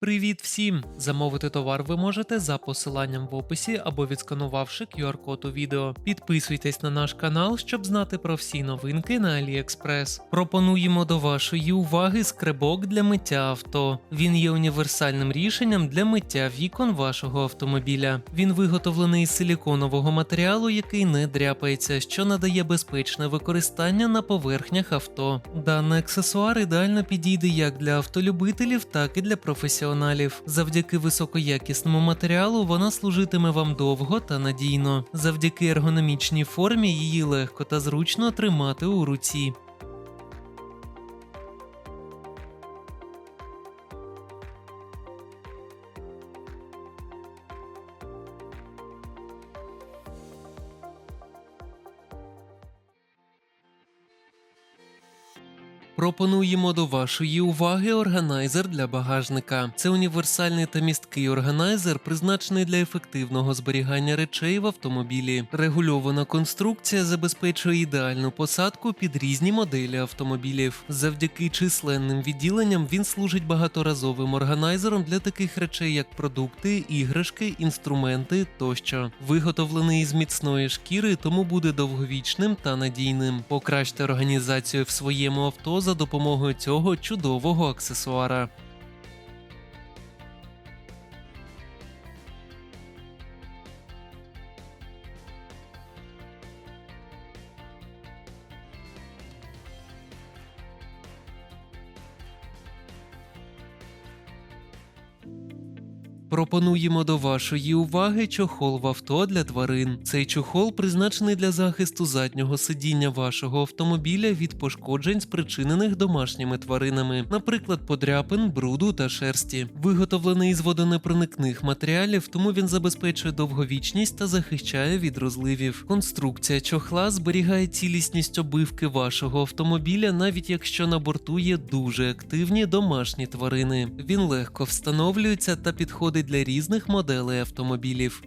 Привіт всім! Замовити товар ви можете за посиланням в описі або відсканувавши QR-код у відео. Підписуйтесь на наш канал, щоб знати про всі новинки на AliExpress. Пропонуємо до вашої уваги скребок для миття авто. Він є універсальним рішенням для миття вікон вашого автомобіля. Він виготовлений із силіконового матеріалу, який не дряпається, що надає безпечне використання на поверхнях авто. Даний аксесуар ідеально підійде як для автолюбителів, так і для професіоналів. Завдяки високоякісному матеріалу вона служитиме вам довго та надійно. Завдяки ергономічній формі її легко та зручно тримати у руці. Пропонуємо до вашої уваги органайзер для багажника. Це універсальний та місткий органайзер, призначений для ефективного зберігання речей в автомобілі. Регульована конструкція забезпечує ідеальну посадку під різні моделі автомобілів. Завдяки численним відділенням він служить багаторазовим органайзером для таких речей, як продукти, іграшки, інструменти тощо. Виготовлений із міцної шкіри, тому буде довговічним та надійним. Покращте організацію в своєму авто за допомогою цього чудового аксесуара. Пропонуємо до вашої уваги чохол в авто для тварин. Цей чохол призначений для захисту заднього сидіння вашого автомобіля від пошкоджень, спричинених домашніми тваринами, наприклад, подряпин, бруду та шерсті. Виготовлений із водонепроникних матеріалів, тому він забезпечує довговічність та захищає від розливів. Конструкція чохла зберігає цілісність обивки вашого автомобіля, навіть якщо на борту є дуже активні домашні тварини. Він легко встановлюється та підходить для різних моделей автомобілів.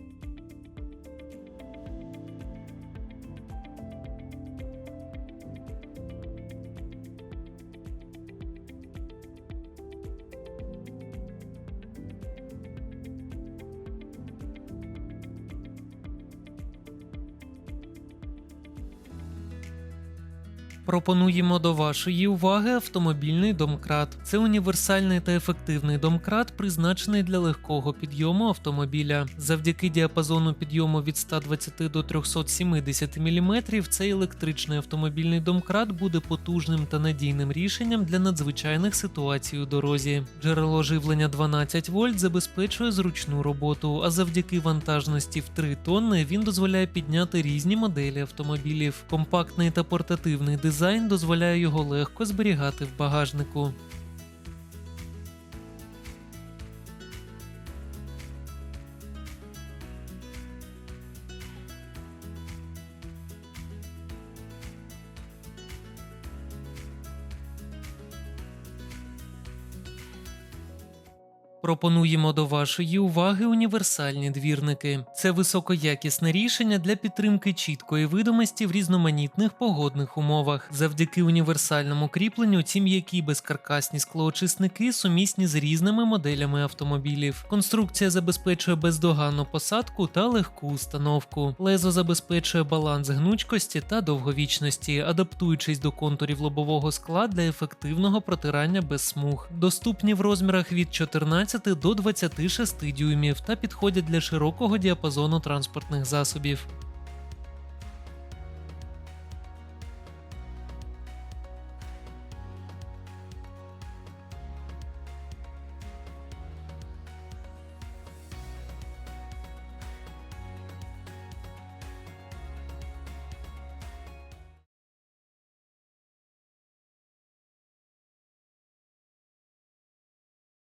Пропонуємо до вашої уваги автомобільний домкрат. Це універсальний та ефективний домкрат, призначений для легкого підйому автомобіля. Завдяки діапазону підйому від 120 до 370 мм цей електричний автомобільний домкрат буде потужним та надійним рішенням для надзвичайних ситуацій у дорозі. Джерело живлення 12 вольт забезпечує зручну роботу, а завдяки вантажності в 3 тонни він дозволяє підняти різні моделі автомобілів. Компактний та портативний дизайн дозволяє його легко зберігати в багажнику. Пропонуємо до вашої уваги універсальні двірники. Це високоякісне рішення для підтримки чіткої видимості в різноманітних погодних умовах. Завдяки універсальному кріпленню ці м'які безкаркасні склоочисники сумісні з різними моделями автомобілів. Конструкція забезпечує бездоганну посадку та легку установку. Лезо забезпечує баланс гнучкості та довговічності, адаптуючись до контурів лобового скла для ефективного протирання без смуг. Доступні в розмірах від 14 до 26 дюймів та підходять для широкого діапазону транспортних засобів.